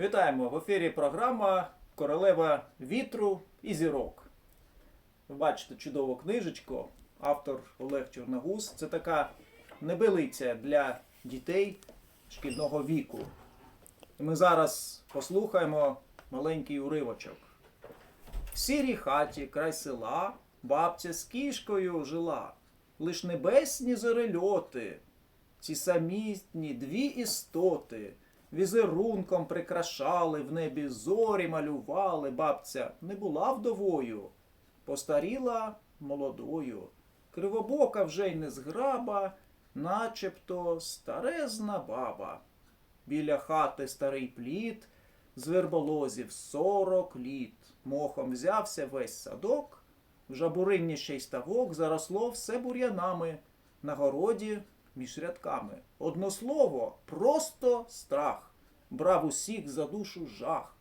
Вітаємо в ефірі програма Королева вітру і зірок. Бачите чудову книжечку, автор Олег Чорногуз. Це така небелиця для дітей шкільного віку. І ми зараз послухаємо маленький уривочок. В сірій хаті край села бабця з кішкою жила. Лиш небесні зорельоти, ці самітні дві істоти візерунком прикрашали, в небі зорі малювали. Бабця не була вдовою, постаріла молодою. Кривобока вже й не зграба, начебто старезна баба. Біля хати старий плід, з верболозів сорок літ. Мохом взявся весь садок, в жабурині ще й ставок заросло все бур'янами, на городі між рядками. Одно слово, просто страх, брав усіх за душу жах.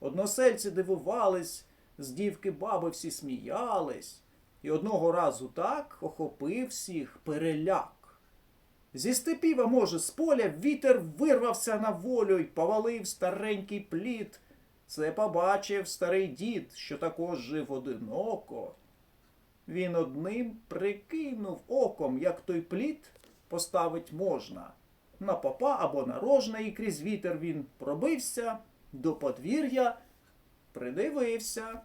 Односельці дивувались, з дівки баби всі сміялись, і одного разу так охопив всіх переляк. Зі степів, а може, з поля вітер вирвався на волю й повалив старенький плід. Це побачив старий дід, що також жив одиноко. Він одним прикинув оком, як той плід поставить можна. На попа або на рожне, і крізь вітер він пробився, до подвір'я придивився.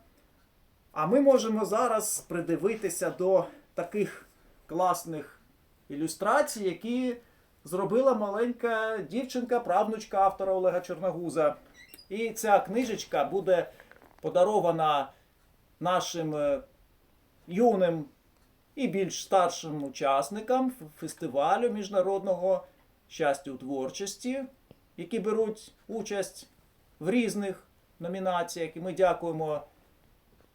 А ми можемо зараз придивитися до таких класних ілюстрацій, які зробила маленька дівчинка, правнучка автора Олега Чорногуза. І ця книжечка буде подарована нашим е, юним і більш старшим учасникам фестивалю міжнародного щастя у творчості, які беруть участь в різних номінаціях. І ми дякуємо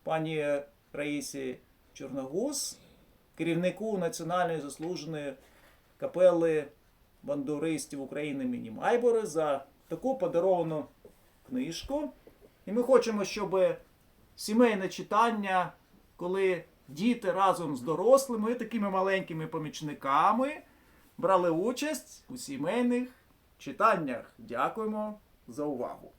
пані Раїсі Чорногуз, керівнику Національної заслуженої капели бандуристів України імені Майбори за таку подаровану книжку. І ми хочемо, щоб сімейне читання, коли діти разом з дорослими, такими маленькими помічниками, брали участь у сімейних читаннях. Дякуємо за увагу!